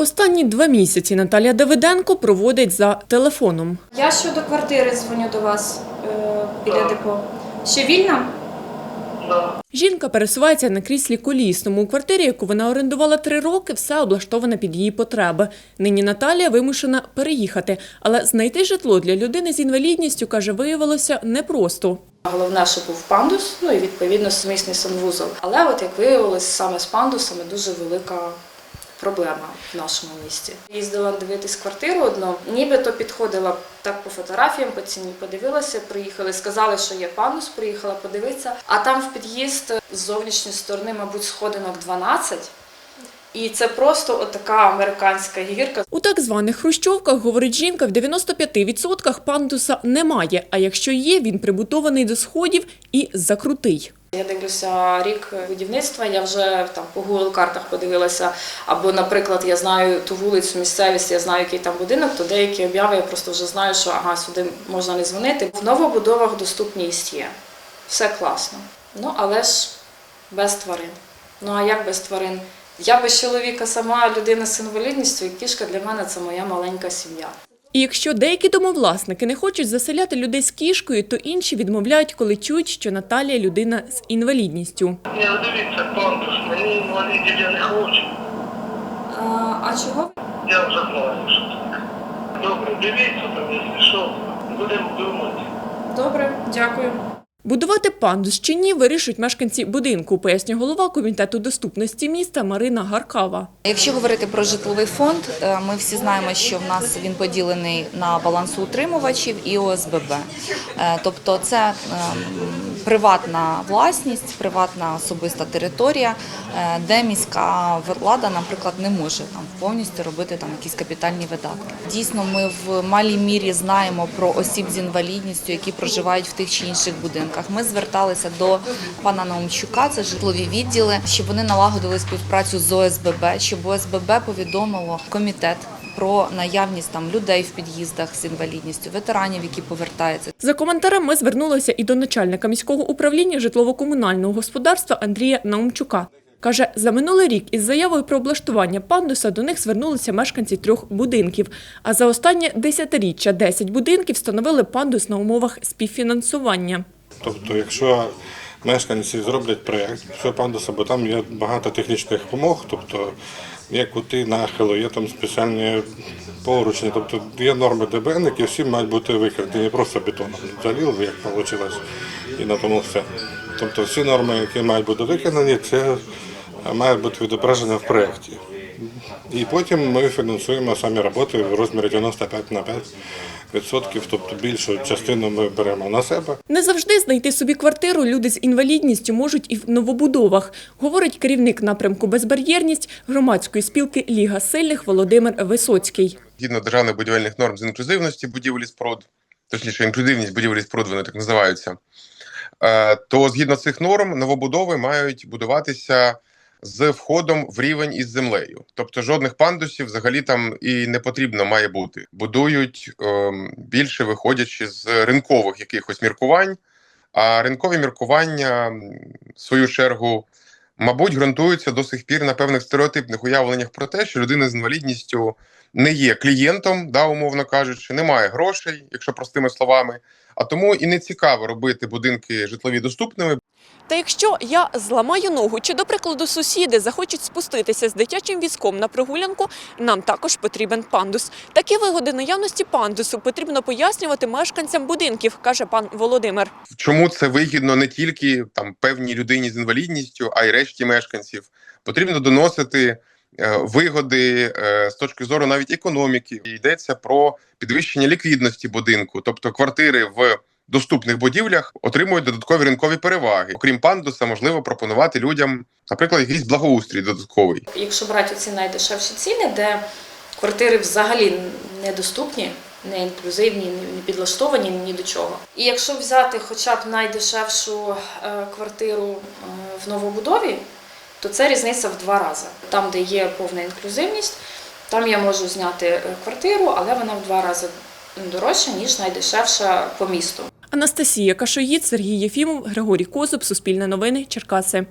Останні два місяці Наталія Давиденко проводить за телефоном. Я щодо квартири дзвоню до вас е, біля депо. Ще вільна? Жінка пересувається на кріслі колісному. У квартирі, яку вона орендувала три роки, все облаштоване під її потреби. Нині Наталія вимушена переїхати, але знайти житло для людини з інвалідністю, каже, виявилося непросто. Головне, що був пандус, ну і відповідно сумісний санвузол. Але от як виявилось, саме з пандусами дуже велика проблема в нашому місті. Їздила дивитись квартиру одну, нібито підходила так по фотографіям, по ціні подивилася, приїхали, сказали, що є пандус, приїхала подивитися. А там в під'їзд з зовнішньої сторони, мабуть, сходинок 12. І це просто от така американська гірка. У так званих хрущовках, говорить жінка, в 95% пандуса немає, а якщо є, він прибутований до сходів і закрутий. Я дивлюся рік будівництва. Я вже там по Google картах подивилася. Або, наприклад, я знаю ту вулицю, місцевість, я знаю, який там будинок, то деякі обяви я просто вже знаю, що ага, сюди можна не дзвонити. В новобудовах доступність є. Все класно. Ну але ж без тварин. Ну а як без тварин? Я без чоловіка сама людина з інвалідністю, і кішка для мене це моя маленька сім'я. І якщо деякі домовласники не хочуть заселяти людей з кішкою, то інші відмовляють, коли чують, що Наталія людина з інвалідністю. Ні, ну дивіться, пандус, мені інвалідів я не хочу. А, а чого? Я вже знаю, що так. Добре, дивіться там, якщо що, будемо думати. Добре, дякую. Будувати пандус чи ні, вирішують мешканці будинку, пояснює голова комітету доступності міста Марина Гаркава. Якщо говорити про житловий фонд, е, ми всі знаємо, що в нас він поділений на балансоутримувачів і ОСББ. Е, Тобто це е, приватна власність, приватна особиста територія, е, де міська влада, наприклад, не може там повністю робити там якісь капітальні видатки. Дійсно, ми в малій мірі знаємо про осіб з інвалідністю, які проживають в тих чи інших будинках. Ми зверталися до пана Наумчука, це житлові відділи, щоб вони налагодили співпрацю з ОСББ, щоб ОСББ повідомило комітет. Про наявність там людей в під'їздах з інвалідністю, ветеранів, які повертаються. За коментарем ми звернулися і до начальника міського управління житлово-комунального господарства Андрія Наумчука. Каже, за минулий рік із заявою про облаштування пандуса до них звернулися мешканці трьох будинків. А за останнє десятиріччя 10 будинків встановили пандус на умовах співфінансування. Тобто, якщо мешканці зроблять проєкт цього пандуса, бо там є багато технічних вимог, тобто є кути нахилу, є там спеціальні поручні, тобто є норми ДБН, які всі мають бути викриті, не просто бетоном заліл, як вийшло, і на тому все. Тобто всі норми, які мають бути виконані, це має бути відображено в проєкті. І потім ми фінансуємо самі роботи в розмірі 95 на 5 відсотків, тобто більшу частину ми беремо на себе. Не завжди знайти собі квартиру люди з інвалідністю можуть і в новобудовах, говорить керівник напрямку безбар'єрність громадської спілки Ліга сильних Володимир Висоцький. згідно державних будівельних норм з інклюзивності будівлі споруд, точніше, інклюзивність будівлі споруд, вони так називаються. е, То згідно цих норм новобудови мають будуватися з входом в рівень із землею. Тобто жодних пандусів взагалі там і не потрібно має бути. Будують ем, більше виходячи з ринкових якихось міркувань. А ринкові міркування, в свою чергу, мабуть, ґрунтуються до сих пір на певних стереотипних уявленнях про те, що людина з інвалідністю не є клієнтом, да, умовно кажучи, не має грошей, якщо простими словами. А тому і не цікаво робити будинки житлові доступними, Та якщо я зламаю ногу, чи, до прикладу, сусіди захочуть спуститися з дитячим візком на прогулянку, нам також потрібен пандус. Такі вигоди наявності пандусу потрібно пояснювати мешканцям будинків, каже пан Володимир. чому це вигідно не тільки там певній людині з інвалідністю, а й решті мешканців. Потрібно доносити е, вигоди е, з точки зору навіть економіки. Йдеться про підвищення ліквідності будинку, тобто квартири в доступних будівлях отримують додаткові ринкові переваги. Окрім пандуса, можливо пропонувати людям, наприклад, якийсь благоустрій додатковий. Якщо брати ці найдешевші ціни, де квартири взагалі недоступні, не інклюзивні, не підлаштовані ні до чого. І якщо взяти хоча б найдешевшу е, квартиру е, в новобудові, то це різниця в два рази. Там, де є повна інклюзивність, там я можу зняти е, квартиру, але вона в два рази дорожча, ніж найдешевша по місту. Анастасія Кашоїд, Сергій Єфімов, Григорій Козуб, Суспільне новини, Черкаси.